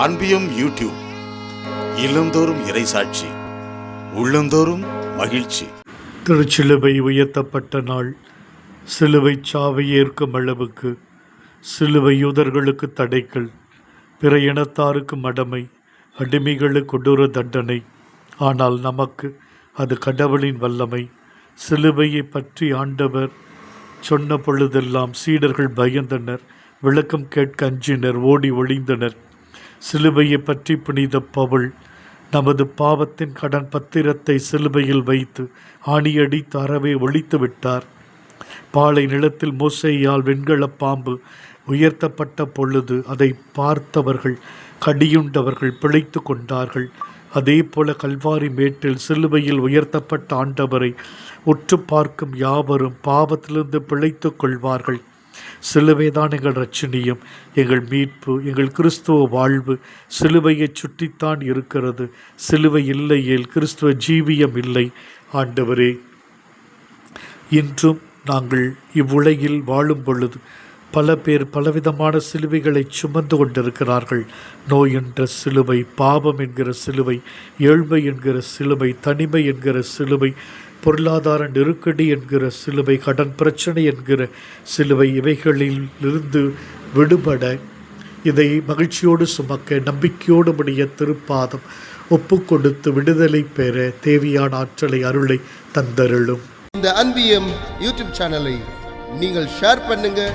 அன்பியும் YouTube இல்லந்தோறும் இறைசாட்சி உள்ளந்தோறும் மகிழ்ச்சி. திருச்சிலுவை உயர்த்தப்பட்ட நாள். சிலுவை சாவை ஏற்கும் அளவுக்கு சிலுவை யூதர்களுக்கு தடைகள் பிற இனத்தாருக்கு மடமை அடிமைகளுக்கு கொடூர தண்டனை. ஆனால் நமக்கு அது கடவுளின் வல்லமை. சிலுவையை பற்றி ஆண்டவர் சொன்ன பொழுதெல்லாம் சீடர்கள் பயந்தனர் விளக்கம் கேட்க அஞ்சினர் ஓடி ஒளிந்தனர். சிலுவையை பற்றி புனித பவுல் நமது பாவத்தின் கடன் பத்திரத்தை சிலுவையில் வைத்து ஆணியடித்து அறவே ஒழித்து விட்டார். பாலை நிலத்தில் மோசையால் வெண்கலப் பாம்பு உயர்த்தப்பட்ட பொழுது அதை பார்த்தவர்கள் கடியுண்டவர்கள் பிழைத்து கொண்டார்கள். அதே போல கல்வாரி மேட்டில் சிலுவையில் உயர்த்தப்பட்ட ஆண்டவரை உற்று பார்க்கும் யாவரும் பாவத்திலிருந்து பிழைத்து கொள்வார்கள். சிலுவைதான் எங்கள் ரட்சணியம் எங்கள் மீட்பு எங்கள் கிறிஸ்துவ வாழ்வு சிலுவையை சுற்றித்தான் இருக்கிறது. சிலுவை இல்லையேல் கிறிஸ்துவ ஜீவியம் இல்லை. ஆண்டவரே இன்றும் நாங்கள் இவ்வுலகில் வாழும் பொழுது பல பேர் பலவிதமான சிலுவைகளை சுமந்து கொண்டிருக்கிறார்கள். நோய் என்ற சிலுவை பாவம் என்கிற சிலுவை ஏழ்மை என்கிற சிலுவை தனிமை என்கிற சிலுவை பொருளாதார நெருக்கடி என்கிற சிலுவை கடன் பிரச்சனை என்கிற சிலுவை இவைகளில் இருந்து விடுபட இதை மகிழ்ச்சியோடு சுமக்க நம்பிக்கையோடு முடிய திருப்பாதம் ஒப்பு கொடுத்து விடுதலை பெற தேவையான ஆற்றலை அருளை தந்தருளும். இந்த அன்பியம் யூடியூப் சேனலை நீங்கள் ஷேர் பண்ணுங்கள்